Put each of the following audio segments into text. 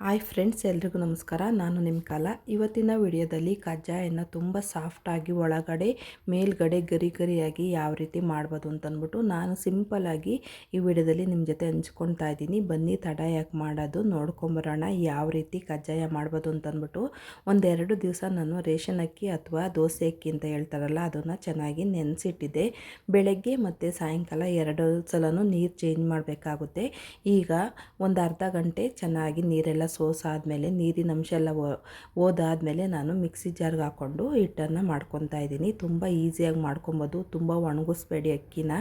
Hi friends, ಎಲ್ರಿಗೂ ನಮಸ್ಕಾರ. ನಾನು ನಿಮ್ಮ ಕಾಲ. ಇವತ್ತಿನ ವಿಡಿಯೋದಲ್ಲಿ ಕಜ್ಜಾಯನ ತುಂಬ ಸಾಫ್ಟಾಗಿ ಒಳಗಡೆ, ಮೇಲ್ಗಡೆ ಗರಿ ಗರಿಯಾಗಿ ಯಾವ ರೀತಿ ಮಾಡ್ಬೋದು ಅಂತಂದ್ಬಿಟ್ಟು ನಾನು ಸಿಂಪಲಾಗಿ ಈ ವಿಡಿಯೋದಲ್ಲಿ ನಿಮ್ಮ ಜೊತೆ ಹಂಚ್ಕೊಳ್ತಾ ಇದ್ದೀನಿ. ಬನ್ನಿ, ತಡ ಯಾಕೆ ಮಾಡೋದು, ನೋಡ್ಕೊಂಬರೋಣ ಯಾವ ರೀತಿ ಕಜ್ಜಾಯ ಮಾಡ್ಬೋದು ಅಂತಂದ್ಬಿಟ್ಟು ಒಂದೆರಡು ದಿವಸ ನಾನು ರೇಷನ್ ಅಕ್ಕಿ ಅಥವಾ ದೋಸೆ ಅಕ್ಕಿ ಅಂತ ಹೇಳ್ತಾರಲ್ಲ, ಅದನ್ನು ಚೆನ್ನಾಗಿ ನೆನೆಸಿಟ್ಟಿದ್ದೆ. ಬೆಳಗ್ಗೆ ಮತ್ತು ಸಾಯಂಕಾಲ ಎರಡು ಸಲನೂ ನೀರು ಚೇಂಜ್ ಮಾಡಬೇಕಾಗುತ್ತೆ. ಈಗ ಒಂದು ಅರ್ಧ ಗಂಟೆ ಚೆನ್ನಾಗಿ ನೀರೆಲ್ಲ ಸೋಸಾದ್ಮೇಲೆ, ನೀರಿನ ಅಂಶ ಎಲ್ಲ ಹೋದಾದಮೇಲೆ ನಾನು ಮಿಕ್ಸಿ ಜಾರ್ಗೆ ಹಾಕ್ಕೊಂಡು ಹಿಟ್ಟನ್ನು ಮಾಡ್ಕೊತಾ ಇದ್ದೀನಿ. ತುಂಬ ಈಸಿಯಾಗಿ ಮಾಡ್ಕೊಬೋದು. ತುಂಬ ಒಣಗಿಸ್ಬೇಡಿ ಅಕ್ಕಿನ.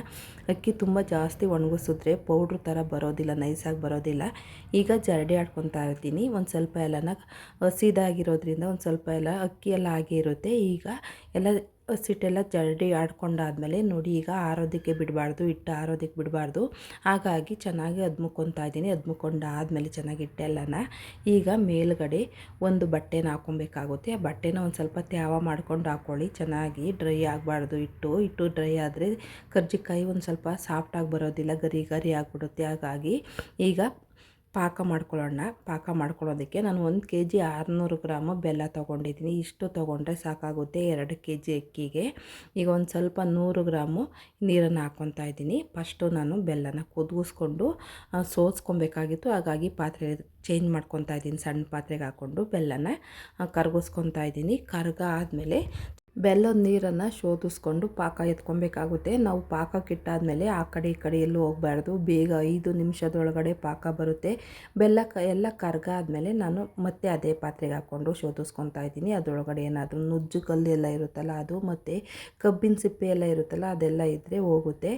ಅಕ್ಕಿ ತುಂಬ ಜಾಸ್ತಿ ಒಣಗಿಸಿದ್ರೆ ಪೌಡ್ರ್ ಥರ ಬರೋದಿಲ್ಲ, ನೈಸಾಗಿ ಬರೋದಿಲ್ಲ. ಈಗ ಜರಡಿ ಆಡ್ಕೊತಾ ಇರ್ತೀನಿ. ಒಂದು ಸ್ವಲ್ಪ ಎಲ್ಲನ ಹಸಿದಾಗಿರೋದ್ರಿಂದ ಒಂದು ಸ್ವಲ್ಪ ಎಲ್ಲ ಅಕ್ಕಿ ಎಲ್ಲ ಆಗೇ ಇರುತ್ತೆ. ಈಗ ಎಲ್ಲ ಹಸಿಟ್ಟೆಲ್ಲ ಜರಡಿ ಆಡ್ಕೊಂಡಾದ್ಮೇಲೆ ನೋಡಿ ಈಗ ಆರೋದಕ್ಕೆ ಬಿಡಬಾರ್ದು, ಹಿಟ್ಟು ಆರೋದಕ್ಕೆ ಬಿಡಬಾರ್ದು. ಹಾಗಾಗಿ ಚೆನ್ನಾಗಿ ಅದ್ಮುಕೊತಾ ಇದ್ದೀನಿ. ಆದಮೇಲೆ ಚೆನ್ನಾಗಿ ಹಿಟ್ಟೆಲ್ಲನ ಈಗ ಮೇಲ್ಗಡೆ ಒಂದು ಬಟ್ಟೆನ ಹಾಕ್ಕೊಬೇಕಾಗುತ್ತೆ. ಆ ಬಟ್ಟೆನ ಒಂದು ಸ್ವಲ್ಪ ತ್ಯಾವ ಮಾಡ್ಕೊಂಡು ಹಾಕ್ಕೊಳ್ಳಿ ಚೆನ್ನಾಗಿ ಡ್ರೈ ಆಗಬಾರ್ದು ಹಿಟ್ಟು. ಹಿಟ್ಟು ಡ್ರೈ ಆದರೆ ಕರ್ಜಿಕಾಯಿ ಒಂದು ಸ್ವಲ್ಪ ಸಾಫ್ಟಾಗಿ ಬರೋದಿಲ್ಲ, ಗರಿ ಗರಿ ಆಗಿಬಿಡುತ್ತೆ. ಹಾಗಾಗಿ ಈಗ ಪಾಕ ಮಾಡ್ಕೊಳ್ಳೋಣ. ಪಾಕ ಮಾಡ್ಕೊಳ್ಳೋದಕ್ಕೆ ನಾನು ಒಂದು ಕೆ ಜಿ ಆರುನೂರು ಗ್ರಾಮು ಬೆಲ್ಲ ತೊಗೊಂಡಿದ್ದೀನಿ. ಇಷ್ಟು ತೊಗೊಂಡ್ರೆ ಸಾಕಾಗುತ್ತೆ ಎರಡು ಕೆ ಜಿ ಅಕ್ಕಿಗೆ. ಈಗ ಒಂದು ಸ್ವಲ್ಪ ನೂರು ಗ್ರಾಮು ನೀರನ್ನು ಹಾಕ್ಕೊತಾ ಇದ್ದೀನಿ. ಫಸ್ಟು ನಾನು ಬೆಲ್ಲನ ಕುದಿಸ್ಕೊಂಡು ಸೋಸ್ಕೊಬೇಕಾಗಿತ್ತು. ಹಾಗಾಗಿ ಪಾತ್ರೆ ಚೇಂಜ್ ಮಾಡ್ಕೊತಾ ಇದ್ದೀನಿ. ಸಣ್ಣ ಪಾತ್ರೆಗೆ ಹಾಕ್ಕೊಂಡು ಬೆಲ್ಲನ ಕರ್ಗಿಸ್ಕೊತಾ ಇದ್ದೀನಿ. ಕರ್ಗ ಆದಮೇಲೆ ಬೆಲ್ಲದ ನೀರನ್ನು ಶೋಧಿಸ್ಕೊಂಡು ಪಾಕ ಎತ್ಕೊಬೇಕಾಗುತ್ತೆ. ನಾವು ಪಾಕಕ್ಕಿಟ್ಟಾದಮೇಲೆ ಆ ಕಡೆ ಈ ಕಡೆ ಎಲ್ಲೂ ಹೋಗಬಾರ್ದು. ಬೇಗ ಐದು ನಿಮಿಷದೊಳಗಡೆ ಪಾಕ ಬರುತ್ತೆ. ಬೆಲ್ಲ ಕ, ಎಲ್ಲ ಕರ್ಗಾದ್ಮೇಲೆ ನಾನು ಮತ್ತೆ ಅದೇ ಪಾತ್ರೆಗೆ ಹಾಕ್ಕೊಂಡು ಶೋಧಿಸ್ಕೊತಾ ಇದ್ದೀನಿ. ಅದರೊಳಗಡೆ ಏನಾದರೂ ನುಜ್ಜು ಕಲ್ಲು ಎಲ್ಲ ಇರುತ್ತಲ್ಲ, ಅದು ಮತ್ತು ಕಬ್ಬಿನ ಸಿಪ್ಪೆ ಎಲ್ಲ ಇರುತ್ತಲ್ಲ, ಅದೆಲ್ಲ ಇದ್ದರೆ ಹೋಗುತ್ತೆ.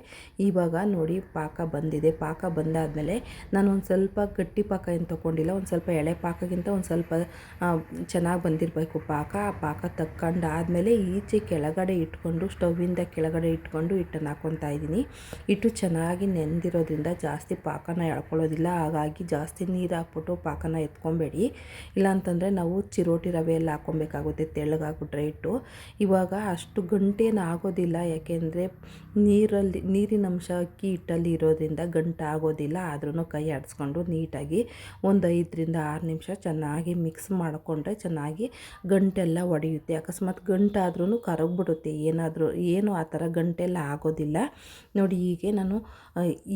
ಇವಾಗ ನೋಡಿ ಪಾಕ ಬಂದಿದೆ. ಪಾಕ ಬಂದಾದಮೇಲೆ ನಾನು ಒಂದು ಸ್ವಲ್ಪ ಗಟ್ಟಿ ಪಾಕ ಏನು ತೊಗೊಂಡಿಲ್ಲ, ಒಂದು ಸ್ವಲ್ಪ ಎಳೆ ಪಾಕಕ್ಕಿಂತ ಒಂದು ಸ್ವಲ್ಪ ಚೆನ್ನಾಗಿ ಬಂದಿರಬೇಕು ಪಾಕ. ಆ ಪಾಕ ತಕ್ಕೊಂಡಾದ್ಮೇಲೆ ಆದಮೇಲೆ ಈಚೆ ಕೆಳಗಡೆ ಇಟ್ಕೊಂಡು ಸ್ಟವ್ವಿಂದ ಕೆಳಗಡೆ ಇಟ್ಕೊಂಡು ಹಿಟ್ಟನ್ನು ಹಾಕ್ಕೊತಾ ಇದ್ದೀನಿ. ಹಿಟ್ಟು ಚೆನ್ನಾಗಿ ನೆಂದಿರೋದ್ರಿಂದ ಜಾಸ್ತಿ ಪಾಕನ ಎಳ್ಕೊಳ್ಳೋದಿಲ್ಲ. ಹಾಗಾಗಿ ಜಾಸ್ತಿ ನೀರು ಹಾಕ್ಬಿಟ್ಟು ಪಾಕನ ಎತ್ಕೊಬೇಡಿ. ಇಲ್ಲಾಂತಂದರೆ ನಾವು ಚಿರೋಟಿ ರವೆ ಎಲ್ಲ ಹಾಕ್ಕೊಬೇಕಾಗುತ್ತೆ ತೆಳ್ಳಗಾಗ್ಬಿಟ್ರೆ ಹಿಟ್ಟು. ಇವಾಗ ಅಷ್ಟು ಗಂಟೇನು ಆಗೋದಿಲ್ಲ. ಯಾಕೆಂದರೆ ನೀರಲ್ಲಿ, ನೀರಿನ ಅಂಶ ಅಕ್ಕಿ ಹಿಟ್ಟಲ್ಲಿ ಇರೋದ್ರಿಂದ ಗಂಟು ಆಗೋದಿಲ್ಲ. ಆದ್ರೂ ಕೈ ಆಡಿಸ್ಕೊಂಡು ನೀಟಾಗಿ ಒಂದು ಐದರಿಂದ ಆರು ನಿಮಿಷ ಚೆನ್ನಾಗಿ ಮಿಕ್ಸ್ ಮಾಡಿಕೊಂಡ್ರೆ ಚೆನ್ನಾಗಿ ಗಂಟೆಲ್ಲ ಒಡೆಯುತ್ತೆ. ಅಕಸ್ಮಾತ್ ಗಂಟಾದರೂ ಆದ್ರೂ ಕರಗ್ಬಿಡುತ್ತೆ. ಏನಾದರೂ ಏನು ಆ ಥರ ಗಂಟೆಲ್ಲ ಆಗೋದಿಲ್ಲ. ನೋಡಿ, ಹೀಗೆ ನಾನು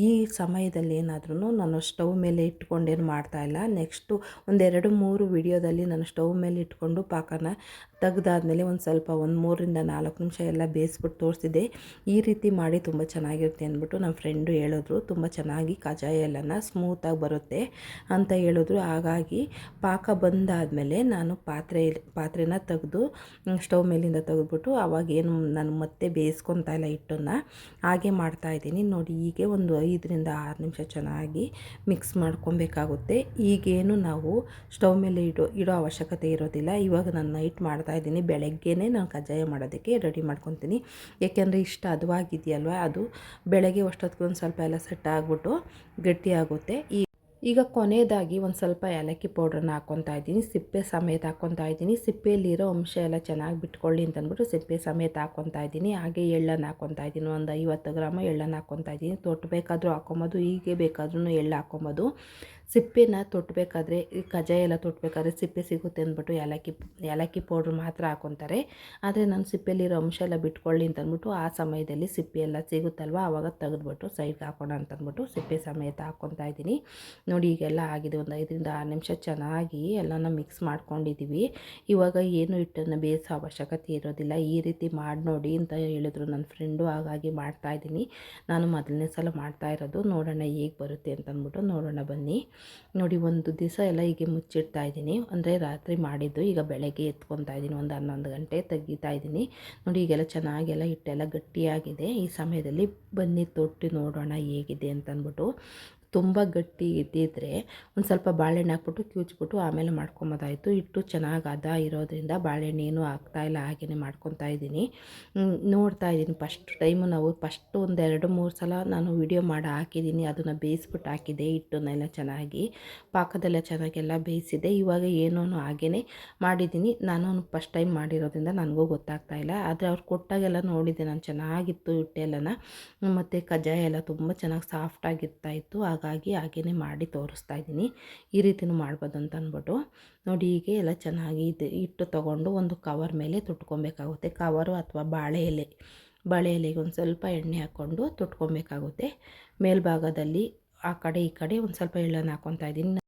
ಈ ಸಮಯದಲ್ಲಿ ಏನಾದ್ರೂ ನಾನು ಸ್ಟವ್ ಮೇಲೆ ಇಟ್ಕೊಂಡೇನು ಮಾಡ್ತಾಯಿಲ್ಲ ನೆಕ್ಸ್ಟು ಒಂದೆರಡು ಮೂರು ವಿಡಿಯೋದಲ್ಲಿ ನಾನು ಸ್ಟವ್ ಮೇಲೆ ಇಟ್ಕೊಂಡು ಪಾಕನ ತೆಗ್ದಾದ್ಮೇಲೆ ಒಂದು ಸ್ವಲ್ಪ ಒಂದು ಮೂರರಿಂದ ನಾಲ್ಕು ನಿಮಿಷ ಎಲ್ಲ ಬೇಯಿಸ್ಬಿಟ್ಟು ತೋರಿಸಿದೆ. ಈ ರೀತಿ ಮಾಡಿ ತುಂಬ ಚೆನ್ನಾಗಿರುತ್ತೆ ಅಂದ್ಬಿಟ್ಟು ನಮ್ಮ ಫ್ರೆಂಡು ಹೇಳಿದ್ರು. ತುಂಬ ಚೆನ್ನಾಗಿ ಕಜಾಯ ಎಲ್ಲನ ಸ್ಮೂತಾಗಿ ಬರುತ್ತೆ ಅಂತ ಹೇಳಿದ್ರು. ಹಾಗಾಗಿ ಪಾಕ ಬಂದಾದಮೇಲೆ ನಾನು ಪಾತ್ರೆ, ಪಾತ್ರೆನ ತೆಗೆದು, ಸ್ಟವ್ ಮೇಲಿಂದ ತೆಗೆದ್ಬಿಟ್ಟು ಅವಾಗೇನು ನಾನು ಮತ್ತೆ ಬೇಯಿಸ್ಕೊತಾ ಇಲ್ಲ ಹಿಟ್ಟನ್ನು ಹಾಗೆ ಮಾಡ್ತಾಯಿದ್ದೀನಿ ನೋಡಿ ಹೀಗೆ ಒಂದು ಐದರಿಂದ ಆರು ನಿಮಿಷ ಚೆನ್ನಾಗಿ ಮಿಕ್ಸ್ ಮಾಡ್ಕೊಬೇಕಾಗುತ್ತೆ. ಈಗೇನು ನಾವು ಸ್ಟವ್ ಮೇಲೆ ಇಡೋ ಇಡೋ ಅವಶ್ಯಕತೆ ಇರೋದಿಲ್ಲ. ಇವಾಗ ನಾನು ನೈಟ್ ಮಾಡ್ತಾಯಿದ್ದೀನಿ ಬೆಳಗ್ಗೆನೇ ನಾನು ಕಜ್ಜಾಯ ಮಾಡೋದಕ್ಕೆ ರೆಡಿ ಮಾಡ್ಕೊತೀನಿ. ಏಕೆಂದರೆ ಇಷ್ಟ ಹದವಾಗಿದೆಯಲ್ವ ಅದು ಬೆಳಗ್ಗೆ ಅಷ್ಟೊತ್ತಿಗೆ ಒಂದು ಸ್ವಲ್ಪ ಎಲ್ಲ ಸೆಟ್ ಆಗಿಬಿಟ್ಟು ಗಟ್ಟಿಯಾಗುತ್ತೆ ಈ ಈಗ ಕೊನೆಯದಾಗಿ ಒಂದು ಸ್ವಲ್ಪ ಏಲಕ್ಕಿ ಪೌಡ್ರನ್ನ ಹಾಕ್ಕೊತಾ ಇದ್ದೀನಿ. ಸಿಪ್ಪೆ ಸಮೇತ ಹಾಕ್ಕೊತಾ ಇದ್ದೀನಿ. ಸಿಪ್ಪೆಯಲ್ಲಿರೋ ಅಂಶ ಎಲ್ಲ ಚೆನ್ನಾಗಿ ಬಿಟ್ಕೊಳ್ಳಿ ಅಂತಂದ್ಬಿಟ್ಟು ಸಿಪ್ಪೆ ಸಮೇತ ಹಾಕ್ಕೊತಾ ಇದ್ದೀನಿ. ಹಾಗೆ ಎಳ್ಳನ್ನು ಹಾಕ್ಕೊತಾ ಇದ್ದೀನಿ. ಒಂದು ಐವತ್ತು ಗ್ರಾಮ ಎಳ್ಳನ್ನು ಹಾಕ್ಕೊತಾ ಇದ್ದೀನಿ. ತೊಟ್ಟು ಬೇಕಾದರೂ ಹಾಕ್ಕೊಬೋದು ಹೀಗೆ ಬೇಕಾದ್ರೂ ಎಳ್ಳು ಹಾಕ್ಕೊಬೋದು ಸಿಪ್ಪೆನ ತೊಟ್ಟಬೇಕಾದ್ರೆ ಈ ಕಜ್ಜಾಯ ಎಲ್ಲ ತೊಟ್ಟಬೇಕಾದ್ರೆ ಸಿಪ್ಪೆ ಸಿಗುತ್ತೆ ಅಂದ್ಬಿಟ್ಟು ಏಲಕ್ಕಿ ಏಲಕ್ಕಿ ಪೌಡ್ರ್ ಮಾತ್ರ ಹಾಕ್ಕೊತಾರೆ ಆದರೆ ನಾನು ಸಿಪ್ಪೆಯಲ್ಲಿರೋ ಅಂಶ ಎಲ್ಲ ಬಿಟ್ಕೊಳ್ಳಿ ಅಂತಂದ್ಬಿಟ್ಟು ಆ ಸಮಯದಲ್ಲಿ ಸಿಪ್ಪೆ ಎಲ್ಲ ಸಿಗುತ್ತಲ್ವ? ಆವಾಗ ತೆಗೆದ್ಬಿಟ್ಟು ಸೈಡ್ಗೆ ಹಾಕೋಣ ಅಂತಂದ್ಬಿಟ್ಟು ಸಿಪ್ಪೆ ಸಮೇತ ಹಾಕ್ಕೊತಾ ಇದ್ದೀನಿ. ನೋಡಿ ಈಗೆಲ್ಲ ಆಗಿದೆ. ಒಂದು ಐದರಿಂದ ಆರು ನಿಮಿಷ ಚೆನ್ನಾಗಿ ಎಲ್ಲನ ಮಿಕ್ಸ್ ಮಾಡ್ಕೊಂಡಿದ್ದೀವಿ. ಇವಾಗ ಏನು ಹಿಟ್ಟನ್ನು ಬೇಯಿಸೋ ಅವಶ್ಯಕತೆ ಇರೋದಿಲ್ಲ. ಈ ರೀತಿ ಮಾಡಿ ನೋಡಿ ಅಂತ ಹೇಳಿದ್ರು ನನ್ನ ಫ್ರೆಂಡು. ಹಾಗಾಗಿ ಮಾಡ್ತಾಯಿದ್ದೀನಿ ನಾನು ಮೊದಲನೇ ಸಲ ಮಾಡ್ತಾ ಇರೋದು. ನೋಡೋಣ ಹೇಗೆ ಬರುತ್ತೆ ಅಂತಂದ್ಬಿಟ್ಟು ನೋಡೋಣ ಬನ್ನಿ. ನೋಡಿ, ಒಂದು ದಿವಸ ಎಲ್ಲ ಹೀಗೆ ಮುಚ್ಚಿಡ್ತಾ ಇದ್ದೀನಿ. ಅಂದರೆ ರಾತ್ರಿ ಮಾಡಿದ್ದು, ಈಗ ಬೆಳಗ್ಗೆ ಎತ್ಕೊತಾ ಇದ್ದೀನಿ. ಒಂದು ಹನ್ನೊಂದು ಗಂಟೆ ತೆಗಿತಾ ಇದ್ದೀನಿ. ನೋಡಿ, ಈಗೆಲ್ಲ ಚೆನ್ನಾಗೆಲ್ಲ ಹಿಟ್ಟೆಲ್ಲ ಗಟ್ಟಿಯಾಗಿದೆ. ಈ ಸಮಯದಲ್ಲಿ ಬನ್ನಿ, ತೊಟ್ಟು ನೋಡೋಣ ಹೇಗಿದೆ ಅಂತಂದ್ಬಿಟ್ಟು. ತುಂಬ ಗಟ್ಟಿ ಇದ್ದಿದ್ದರೆ ಒಂದು ಸ್ವಲ್ಪ ಬಾಳೆಹಣ್ಣು ಹಾಕ್ಬಿಟ್ಟು ಕಿವುಚ್ಬಿಟ್ಟು ಆಮೇಲೆ ಮಾಡ್ಕೊಂಬೋದಾಯಿತು. ಹಿಟ್ಟು ಚೆನ್ನಾಗಿ ಅದ ಇರೋದ್ರಿಂದ ಬಾಳೆಹಣ್ಣು ಏನೂ ಇಲ್ಲ ಹಾಗೆಯೇ ಮಾಡ್ಕೊತಾ ಇದ್ದೀನಿ. ನೋಡ್ತಾ ಇದ್ದೀನಿ. ಫಸ್ಟ್ ಟೈಮು ನಾವು ಫಸ್ಟ್ ಒಂದು ಎರಡು, ಮೂರು ಸಲ ನಾನು ವಿಡಿಯೋ ಮಾಡಿ ಹಾಕಿದ್ದೀನಿ. ಅದನ್ನು ಬೇಯಿಸ್ಬಿಟ್ಟು ಹಾಕಿದೆ ಹಿಟ್ಟನ್ನೆಲ್ಲ ಚೆನ್ನಾಗಿ. ಪಾಕದೆಲ್ಲ ಚೆನ್ನಾಗೆಲ್ಲ ಬೇಯಿಸಿದೆ. ಇವಾಗ ಏನೋ ಹಾಗೇ ಮಾಡಿದ್ದೀನಿ. ನಾನು ಫಸ್ಟ್ ಟೈಮ್ ಮಾಡಿರೋದ್ರಿಂದ ನನಗೂ ಗೊತ್ತಾಗ್ತಾ ಇಲ್ಲ. ಆದರೆ ಅವ್ರು ಕೊಟ್ಟಾಗೆಲ್ಲ ನೋಡಿದ್ದೆ. ನಾನು ಚೆನ್ನಾಗಿತ್ತು ಹಿಟ್ಟೆಲ್ಲನ. ಮತ್ತು ಕಜ್ಜಾಯ ಎಲ್ಲ ತುಂಬ ಚೆನ್ನಾಗಿ ಸಾಫ್ಟಾಗಿರ್ತಾಯಿತ್ತು ಆಗ ಹಾಗಾಗಿ ಹಾಗೇ ಮಾಡಿ ತೋರಿಸ್ತಾ ಇದ್ದೀನಿ. ಈ ರೀತಿಯೂ ಮಾಡ್ಬೋದು ಅಂತ ಅಂದ್ಬಿಟ್ಟು ನೋಡಿ ಹೀಗೆ ಎಲ್ಲ ಚೆನ್ನಾಗಿ ಇದು ಹಿಟ್ಟು ತೊಗೊಂಡು ಒಂದು ಕವರ್ ಮೇಲೆ ತುಟ್ಕೊಬೇಕಾಗುತ್ತೆ. ಕವರು ಅಥವಾ ಬಾಳೆ ಎಲೆ, ಬಾಳೆ ಎಲೆಗೆ ಒಂದು ಸ್ವಲ್ಪ ಎಣ್ಣೆ ಹಾಕ್ಕೊಂಡು ತುಟ್ಕೊಬೇಕಾಗುತ್ತೆ. ಮೇಲ್ಭಾಗದಲ್ಲಿ ಆ ಕಡೆ ಈ ಕಡೆ ಒಂದು ಸ್ವಲ್ಪ ಎಳ್ಳನ್ನು ಹಾಕ್ಕೊತಾ ಇದ್ದೀನಿ.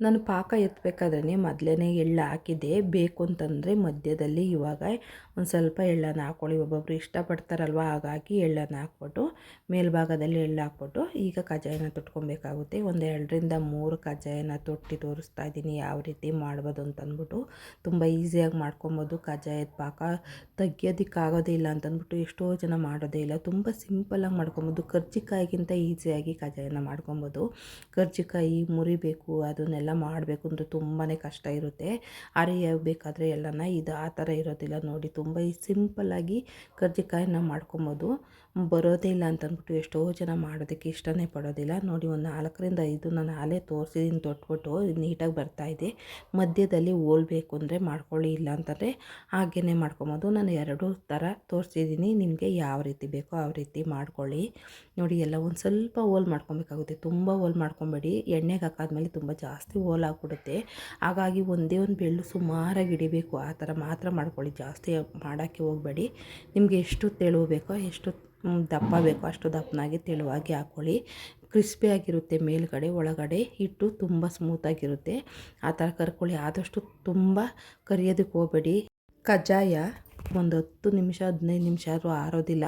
ನಾನು ಪಾಕ ಎತ್ತಬೇಕಾದ್ರೆ ಮೊದಲೇ ಎಳ್ಳು ಹಾಕಿದ್ದೆ. ಬೇಕು ಅಂತಂದರೆ ಮಧ್ಯದಲ್ಲಿ ಇವಾಗ ಒಂದು ಸ್ವಲ್ಪ ಎಳ್ಳನ್ನು ಹಾಕ್ಕೊಳ್ಳಿ ಒಬ್ಬೊಬ್ರು ಇಷ್ಟಪಡ್ತಾರಲ್ವ, ಹಾಗಾಗಿ ಎಳ್ಳನ್ನು ಹಾಕ್ಬಿಟ್ಟು ಮೇಲ್ಭಾಗದಲ್ಲಿ ಎಳ್ಳು ಹಾಕ್ಬಿಟ್ಟು ಈಗ ಕಜ್ಜಾಯನ ತೊಟ್ಕೊಬೇಕಾಗುತ್ತೆ. ಒಂದು ಎರಡರಿಂದ ಮೂರು ಕಜ್ಜಾಯನ ತೊಟ್ಟಿ ತೋರಿಸ್ತಾ ಇದ್ದೀನಿ ಯಾವ ರೀತಿ ಮಾಡ್ಬೋದು ಅಂತಂದ್ಬಿಟ್ಟು. ತುಂಬ ಈಸಿಯಾಗಿ ಮಾಡ್ಕೊಬೋದು ಕಜ್ಜಾಯದ ಪಾಕ. ತೆಗಿಯೋದಕ್ಕಾಗೋದೇ ಇಲ್ಲ ಅಂತಂದ್ಬಿಟ್ಟು ಎಷ್ಟೋ ಜನ ಮಾಡೋದೇ ಇಲ್ಲ. ತುಂಬ ಸಿಂಪಲಾಗಿ ಮಾಡ್ಕೊಬೋದು. ಕರ್ಜಿಕಾಯಿಗಿಂತ ಈಸಿಯಾಗಿ ಕಜ್ಜಾಯನ ಮಾಡ್ಕೊಬೋದು. ಕರ್ಜಿಕಾಯಿ, ಮುರಿಬೇಕು, ಅದನ್ನೆಲ್ಲ ಎಲ್ಲ ಮಾಡಬೇಕು ಅಂದರೆ ತುಂಬಾ ಕಷ್ಟ ಇರುತ್ತೆ. ಅರಿಯಬೇಕಾದ್ರೆ ಎಲ್ಲನ ಇದು ಆ ಥರ ಇರೋದಿಲ್ಲ ನೋಡಿ, ತುಂಬ ಸಿಂಪಲ್ಲಾಗಿ ಕರ್ಜಿಕಾಯನ್ನ ಮಾಡ್ಕೊಬೋದು. ಬರೋದೇ ಇಲ್ಲ ಅಂತಂದ್ಬಿಟ್ಟು ಎಷ್ಟೋ ಜನ ಮಾಡೋದಕ್ಕೆ ಇಷ್ಟನೇ ಪಡೋದಿಲ್ಲ. ನೋಡಿ ಒಂದು ನಾಲ್ಕರಿಂದ ಐದು ನಾನು ಆಲೇ ತೋರಿಸಿದ್ದೀನಿ ತೊಟ್ಬಿಟ್ಟು ನೀಟಾಗಿ ಬರ್ತಾಯಿದೆ ಮಧ್ಯದಲ್ಲಿ ಹೋಲ್ಬೇಕು ಅಂದರೆ ಮಾಡ್ಕೊಳ್ಳಿ, ಇಲ್ಲ ಅಂತಂದರೆ ಹಾಗೇ ಮಾಡ್ಕೊಬೋದು. ನಾನು ಎರಡು ಥರ ತೋರಿಸಿದ್ದೀನಿ ನಿಮಗೆ ಯಾವ ರೀತಿ ಬೇಕೋ ಆ ರೀತಿ ಮಾಡ್ಕೊಳ್ಳಿ. ನೋಡಿ ಎಲ್ಲ ಒಂದು ಸ್ವಲ್ಪ ಹೋಲ್ ಮಾಡ್ಕೊಬೇಕಾಗುತ್ತೆ. ತುಂಬ ಹೋಲ್ ಮಾಡ್ಕೊಬೇಡಿ. ಎಣ್ಣೆಗೆ ಹಾಕಾದ್ಮೇಲೆ ತುಂಬ ಜಾಸ್ತಿ ಜಾಸ್ತಿ ಹೋಲಾಗ್ಬಿಡುತ್ತೆ ಹಾಗಾಗಿ ಒಂದೇ ಒಂದು ಬೆಳ್ಳು ಸುಮಾರಾಗಿ ಹಿಡಿಬೇಕು. ಆ ಥರ ಮಾತ್ರ ಮಾಡ್ಕೊಳ್ಳಿ. ಜಾಸ್ತಿ ಮಾಡೋಕ್ಕೆ ಹೋಗಬೇಡಿ. ನಿಮಗೆ ಎಷ್ಟು ತೆಳುವು ಬೇಕೋ ಎಷ್ಟು ದಪ್ಪ ಬೇಕೋ ಅಷ್ಟು ದಪ್ಪನಾಗಿ ತೆಳುವಾಗಿ ಹಾಕ್ಕೊಳ್ಳಿ ಕ್ರಿಸ್ಪಿಯಾಗಿರುತ್ತೆ ಮೇಲುಗಡೆ, ಒಳಗಡೆ. ಹಿಟ್ಟು ತುಂಬ ಸ್ಮೂತಾಗಿರುತ್ತೆ. ಆ ಥರ ಕರ್ಕೊಳ್ಳಿ. ಆದಷ್ಟು ತುಂಬ ಕರಿಯೋದಕ್ಕೆ ಹೋಗಬೇಡಿ. ಕಜ್ಜಾಯ ಒಂದು ಹತ್ತು ನಿಮಿಷ, ಹದಿನೈದು ನಿಮಿಷ ಆದರೂ ಆರೋದಿಲ್ಲ.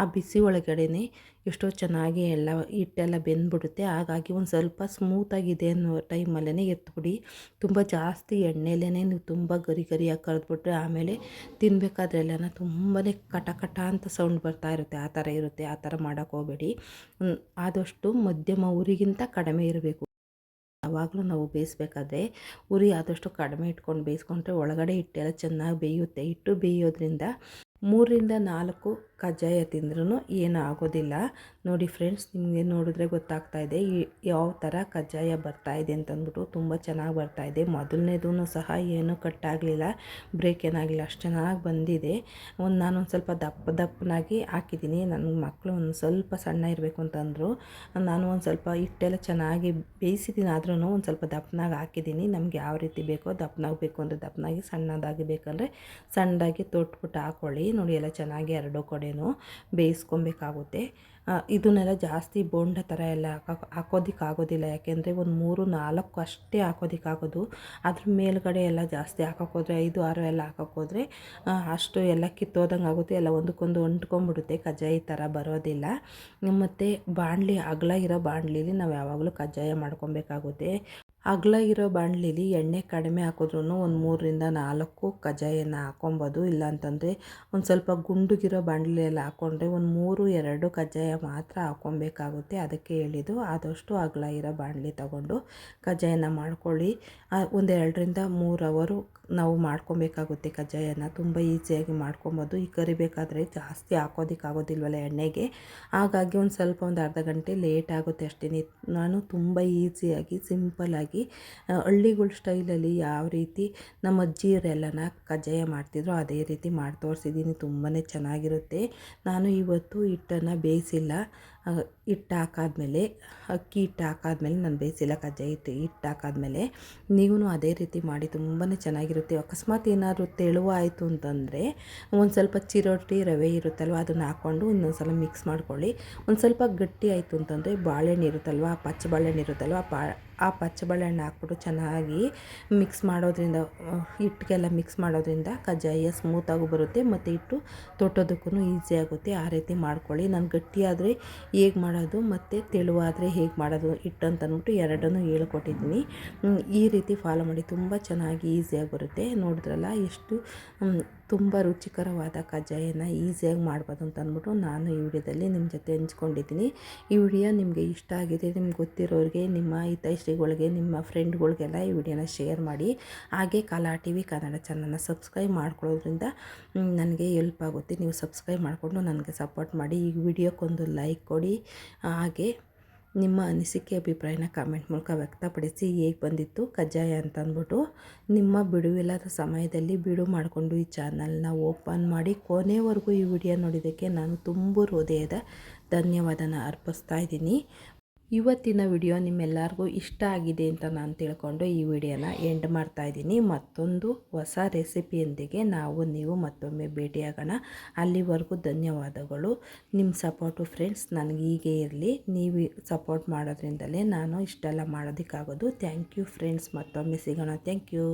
ಆ ಬಿಸಿ ಒಳಗಡೆನೆ ಎಷ್ಟೋ ಚೆನ್ನಾಗಿ ಎಲ್ಲ ಹಿಟ್ಟೆಲ್ಲ ಬೆಂದ್ಬಿಡುತ್ತೆ. ಹಾಗಾಗಿ ಒಂದು ಸ್ವಲ್ಪ ಸ್ಮೂತಾಗಿದೆ ಅನ್ನೋ ಟೈಮಲ್ಲೇ ಎತ್ಬಿಡಿ. ತುಂಬ ಜಾಸ್ತಿ ಎಣ್ಣೆಲೇ ನೀವು ತುಂಬ ಗರಿ ಗರಿಯಾಗಿ ಕರೆದ್ಬಿಟ್ರೆ ಆಮೇಲೆ ತಿನ್ನಬೇಕಾದ್ರೆಲ್ಲನ ತುಂಬಾ ಕಟ ಕಟ ಅಂತ ಸೌಂಡ್ ಬರ್ತಾ ಇರುತ್ತೆ. ಆ ಥರ ಇರುತ್ತೆ. ಆ ಥರ ಮಾಡೋಕ್ಕೋಗ್ಬೇಡಿ ಆದಷ್ಟು ಮಧ್ಯಮ ಊರಿಗಿಂತ ಕಡಿಮೆ ಇರಬೇಕು. ಯಾವಾಗಲೂ ನಾವು ಬೇಯಿಸ್ಬೇಕಾದ್ರೆ ಉರಿ ಆದಷ್ಟು ಕಡಿಮೆ ಇಟ್ಕೊಂಡು ಬೇಯಿಸ್ಕೊಂಡ್ರೆ ಒಳಗಡೆ ಹಿಟ್ಟೆಲ್ಲ ಚೆನ್ನಾಗಿ ಬೇಯುತ್ತೆ. ಹಿಟ್ಟು ಬೇಯೋದ್ರಿಂದ ಮೂರರಿಂದ ನಾಲ್ಕು ಕಜ್ಜಾಯ ತಿಂದ್ರೂ ಏನೂ ಆಗೋದಿಲ್ಲ. ನೋಡಿ ಫ್ರೆಂಡ್ಸ್ ನಿಮಗೆ ನೋಡಿದ್ರೆ ಗೊತ್ತಾಗ್ತಾ ಇದೆ ಯಾವ ಥರ ಕಜ್ಜಾಯ ಬರ್ತಾ ಇದೆ ಅಂತಂದ್ಬಿಟ್ಟು ತುಂಬ ಚೆನ್ನಾಗಿ ಬರ್ತಾ ಇದೆ. ಮೊದಲನೇದೂ ಸಹ ಏನೂ ಕಟ್ಟಾಗಲಿಲ್ಲ ಬ್ರೇಕ್ ಏನಾಗಲಿಲ್ಲ, ಅಷ್ಟು ಚೆನ್ನಾಗಿ ಬಂದಿದೆ. ಒಂದು ನಾನೊಂದು ಸ್ವಲ್ಪ ದಪ್ಪ ದಪ್ಪನಾಗಿ ಹಾಕಿದ್ದೀನಿ. ನನ್ನ ಮಕ್ಕಳು ಒಂದು ಸ್ವಲ್ಪ ಸಣ್ಣ ಇರಬೇಕು ಅಂತಂದರು, ನಾನು ಒಂದು ಸ್ವಲ್ಪ ಹಿಟ್ಟೆಲ್ಲ ಚೆನ್ನಾಗಿ ಬೇಯಿಸಿದ್ದೀನಿ ಆದ್ರೂ ಒಂದು ಸ್ವಲ್ಪ ದಪ್ಪನಾಗಿ ಹಾಕಿದ್ದೀನಿ. ನಮ್ಗೆ ಯಾವ ರೀತಿ ಬೇಕೋ ದಪ್ಪನಾಗಿ ಬೇಕು ಅಂದರೆ ದಪ್ಪನಾಗಿ ಸಣ್ಣದಾಗಿ ಬೇಕಂದರೆ ಸಣ್ಣದಾಗಿ ತೊಟ್ಬಿಟ್ಟು ಹಾಕೊಳ್ಳಿ. ನೋಡಿ, ಎಲ್ಲ ಚೆನ್ನಾಗಿ ಎರಡು ಕಡೆಯೂ ಬೇಯಿಸ್ಕೊಬೇಕಾಗುತ್ತೆ. ಇದನ್ನೆಲ್ಲ ಜಾಸ್ತಿ ಬೋಂಡ ಥರ ಎಲ್ಲ ಹಾಕೋ, ಹಾಕೋದಿಕ್ಕಾಗೋದಿಲ್ಲ. ಯಾಕೆಂದರೆ ಒಂದು ಮೂರು, ನಾಲ್ಕು ಅಷ್ಟೇ ಹಾಕೋದಿಕ್ಕಾಗೋದು. ಅದ್ರ ಮೇಲ್ಗಡೆ ಎಲ್ಲ ಜಾಸ್ತಿ ಹಾಕೋಕ್ಕೋದ್ರೆ ಐದು, ಆರು ಎಲ್ಲ ಹಾಕೋಕ್ಕೋದ್ರೆ ಅಷ್ಟು ಎಲ್ಲ ಕಿತ್ತೋದಂಗೆ ಆಗುತ್ತೆ. ಎಲ್ಲ ಒಂದಕ್ಕೊಂದು ಅಂಟ್ಕೊಂಡ್ಬಿಡುತ್ತೆ ಕಜ್ಜಾಯ ಥರ ಬರೋದಿಲ್ಲ. ಮತ್ತು ಬಾಣಲಿ, ಅಗಲ ಇರೋ ಬಾಣಲಿಲಿ ನಾವು ಯಾವಾಗಲೂ ಕಜ್ಜಾಯ ಮಾಡ್ಕೊಬೇಕಾಗುತ್ತೆ. ಅಗಲ ಇರೋ ಬಾಣಲಿಲಿ ಎಣ್ಣೆ ಕಡಿಮೆ ಹಾಕಿದ್ರೂ ಒಂದು ಮೂರರಿಂದ ನಾಲ್ಕು ಕಜ್ಜಾಯನ ಹಾಕೊಬೋದು ಇಲ್ಲಾಂತಂದರೆ ಒಂದು ಸ್ವಲ್ಪ ಗುಂಡುಗಿರೋ ಬಾಣಲಿಯಲ್ಲಿ ಹಾಕ್ಕೊಂಡ್ರೆ ಒಂದು ಮೂರು, ಎರಡು ಕಜ್ಜಾಯ ಮಾತ್ರ ಹಾಕ್ಕೊಬೇಕಾಗುತ್ತೆ. ಅದಕ್ಕೆ ಹೇಳಿದ್ದು ಆದಷ್ಟು ಅಗಲ ಇರೋ ಬಾಣಲಿ ತಗೊಂಡು ಕಜ್ಜಾಯನ ಮಾಡ್ಕೊಳ್ಳಿ. ಒಂದು ಎರಡರಿಂದ ಮೂರು ಅವರು ನಾವು ಮಾಡ್ಕೊಬೇಕಾಗುತ್ತೆ ಕಜ್ಜಾಯನ. ತುಂಬ ಈಸಿಯಾಗಿ ಮಾಡ್ಕೊಬೋದು. ಈ ಕರಿಬೇಕಾದ್ರೆ ಜಾಸ್ತಿ ಹಾಕೋದಕ್ಕಾಗೋದಿಲ್ವಲ್ಲ ಎಣ್ಣೆಗೆ. ಹಾಗಾಗಿ ಒಂದು ಸ್ವಲ್ಪ ಒಂದು ಅರ್ಧ ಗಂಟೆ ಲೇಟ್ ಆಗುತ್ತೆ ಅಷ್ಟೇ ನಾನು ತುಂಬ ಈಸಿಯಾಗಿ ಸಿಂಪಲ್ಲಾಗಿ ಹಳ್ಳಿಗಳ ಸ್ಟೈಲಲ್ಲಿ ಯಾವ ರೀತಿ ನಮ್ಮ ಅಜ್ಜಿಯರೆಲ್ಲನ ಕಜ್ಜಾಯ ಮಾಡ್ತಿದ್ರು ಅದೇ ರೀತಿ ಮಾಡಿ ತೋರಿಸಿದ್ದೀನಿ ತುಂಬಾ ಚೆನ್ನಾಗಿರುತ್ತೆ. ನಾನು ಇವತ್ತು ಹಿಟ್ಟನ್ನು ಬೇಯಿಸಿಲ್ಲ. ಹಿಟ್ಟು ಹಾಕಾದ್ಮೇಲೆ ಅಕ್ಕಿ ಹಿಟ್ಟು ಹಾಕಾದ್ಮೇಲೆ ನಾನು ಬೇಯಿಸಿಲ್ಲ ಕಜ್ಜಾಯ ಹಿಟ್ಟು ಹಿಟ್ಟು ಹಾಕಾದ್ಮೇಲೆ ನೀವು ಅದೇ ರೀತಿ ಮಾಡಿ ತುಂಬಾ ಚೆನ್ನಾಗಿರುತ್ತೆ. ಅಕಸ್ಮಾತ್ ಏನಾದರೂ ತೆಳುವಾಯಿತು ಅಂತಂದರೆ ಒಂದು ಸ್ವಲ್ಪ ಚಿರೋಟಿ ರವೆ ಇರುತ್ತಲ್ವ, ಅದನ್ನು ಹಾಕ್ಕೊಂಡು ಇನ್ನೊಂದು ಸಲ ಮಿಕ್ಸ್ ಮಾಡ್ಕೊಳ್ಳಿ. ಒಂದು ಸ್ವಲ್ಪ ಗಟ್ಟಿ ಆಯಿತು ಅಂತಂದರೆ ಬಾಳೆಹಣ್ಣು ಇರುತ್ತಲ್ವ ಪಚ್ಚ ಬಾಳೆಹಣ್ಣು ಇರುತ್ತಲ್ವ ಬಾ ಆ ಪಚ್ಚ ಬಾಳೆಹಣ್ಣು ಹಾಕ್ಬಿಟ್ಟು ಚೆನ್ನಾಗಿ ಮಿಕ್ಸ್ ಮಾಡೋದ್ರಿಂದ, ಹಿಟ್ಟಿಗೆಲ್ಲ ಮಿಕ್ಸ್ ಮಾಡೋದ್ರಿಂದ ಕಜ್ಜಾಯ ಸ್ಮೂತಾಗೂ ಬರುತ್ತೆ, ಮತ್ತು ಹಿಟ್ಟು ತೊಟ್ಟೋದಕ್ಕೂ ಈಸಿ ಆಗುತ್ತೆ. ಆ ರೀತಿ ಮಾಡ್ಕೊಳ್ಳಿ. ನಾನು ಗಟ್ಟಿಯಾದರೆ ಹೇಗೆ ಮಾಡೋದು ಮತ್ತು ತೆಳುವಾದರೆ ಹೇಗೆ ಮಾಡೋದು ಹಿಟ್ಟು ಎರಡನ್ನೂ ಹೇಳ್ಕೊಟ್ಟಿದ್ದೀನಿ. ಈ ರೀತಿ ಫಾಲೋ ಮಾಡಿ ತುಂಬ ಚೆನ್ನಾಗಿ ಈಸಿಯಾಗಿ ಬರುತ್ತೆ. ನೋಡಿದ್ರಲ್ಲ ಎಷ್ಟು ತುಂಬ ರುಚಿಕರವಾದ ಕಜ್ಜಾಯನ ಈಸಿಯಾಗಿ ಮಾಡ್ಬೋದು ಅಂತ ಅಂದ್ಬಿಟ್ಟು ನಾನು ಈ ವಿಡಿಯೋದಲ್ಲಿ ನಿಮ್ಮ ಜೊತೆ ಹಂಚ್ಕೊಂಡಿದ್ದೀನಿ. ಈ ವಿಡಿಯೋ ನಿಮಗೆ ಇಷ್ಟ ಆಗಿದೆ, ನಿಮ್ಗೆ ಗೊತ್ತಿರೋರಿಗೆ, ನಿಮ್ಮ ಹಿತೈಷಿಗಳಿಗೆ, ನಿಮ್ಮ ಫ್ರೆಂಡ್ಗಳಿಗೆಲ್ಲ ಈ ವಿಡಿಯೋನ ಶೇರ್ ಮಾಡಿ. ಹಾಗೆ ಕಲಾ ಟಿ ವಿ ಕನ್ನಡ ಚಾನಲ್ನ ಸಬ್ಸ್ಕ್ರೈಬ್ ಮಾಡ್ಕೊಳ್ಳೋದ್ರಿಂದ ನನಗೆ ಎಲ್ಪ್ ಆಗುತ್ತೆ. ನೀವು ಸಬ್ಸ್ಕ್ರೈಬ್ ಮಾಡಿಕೊಂಡು ನನಗೆ ಸಪೋರ್ಟ್ ಮಾಡಿ. ಈ ವಿಡಿಯೋಕ್ಕೊಂದು ಲೈಕ್ ಕೊಡಿ. ಹಾಗೆ ನಿಮ್ಮ ಅನಿಸಿಕೆ ಅಭಿಪ್ರಾಯನ ಕಾಮೆಂಟ್ ಮೂಲಕ ವ್ಯಕ್ತಪಡಿಸಿ ಹೇಗೆ ಬಂದಿತ್ತು, ಕಜ್ಜಾಯ ಅಂತ ಅಂದ್ಬಿಟ್ಟು. ನಿಮ್ಮ ಬಿಡುವಿಲ್ಲದ ಸಮಯದಲ್ಲಿ ಬಿಡು ಮಾಡಿಕೊಂಡು ಈ ಚಾನಲ್ನ ಓಪನ್ ಮಾಡಿ ಕೊನೆವರೆಗೂ ಈ ವಿಡಿಯೋ ನೋಡಿದ್ದಕ್ಕೆ ನಾನು ತುಂಬ ಹೃದಯದ ಧನ್ಯವಾದನ ಅರ್ಪಿಸ್ತಾ ಇದ್ದೀನಿ. ಇವತ್ತಿನ ವಿಡಿಯೋ ನಿಮ್ಮೆಲ್ಲರಿಗೂ ಇಷ್ಟ ಆಗಿದೆ ಅಂತ ನಾನು ತಿಳ್ಕೊಂಡು ಈ ವಿಡಿಯೋನ ಎಂಡ್ ಮಾಡ್ತಾ ಇದ್ದೀನಿ. ಮತ್ತೊಂದು ಹೊಸ ರೆಸಿಪಿಯೊಂದಿಗೆ ನಾವು, ನೀವು ಮತ್ತೊಮ್ಮೆ ಭೇಟಿಯಾಗೋಣ. ಅಲ್ಲಿವರೆಗೂ ಧನ್ಯವಾದಗಳು. ನಿಮ್ಮ ಸಪೋರ್ಟು ಫ್ರೆಂಡ್ಸ್ ನನಗೆ ಹೀಗೆ ಇರಲಿ. ನೀವು ಸಪೋರ್ಟ್ ಮಾಡೋದ್ರಿಂದಲೇ ನಾನು ಇಷ್ಟೆಲ್ಲ ಮಾಡೋದಕ್ಕಾಗೋದು. ಥ್ಯಾಂಕ್ ಯು ಫ್ರೆಂಡ್ಸ್ ಮತ್ತೊಮ್ಮೆ ಸಿಗೋಣ. Thank you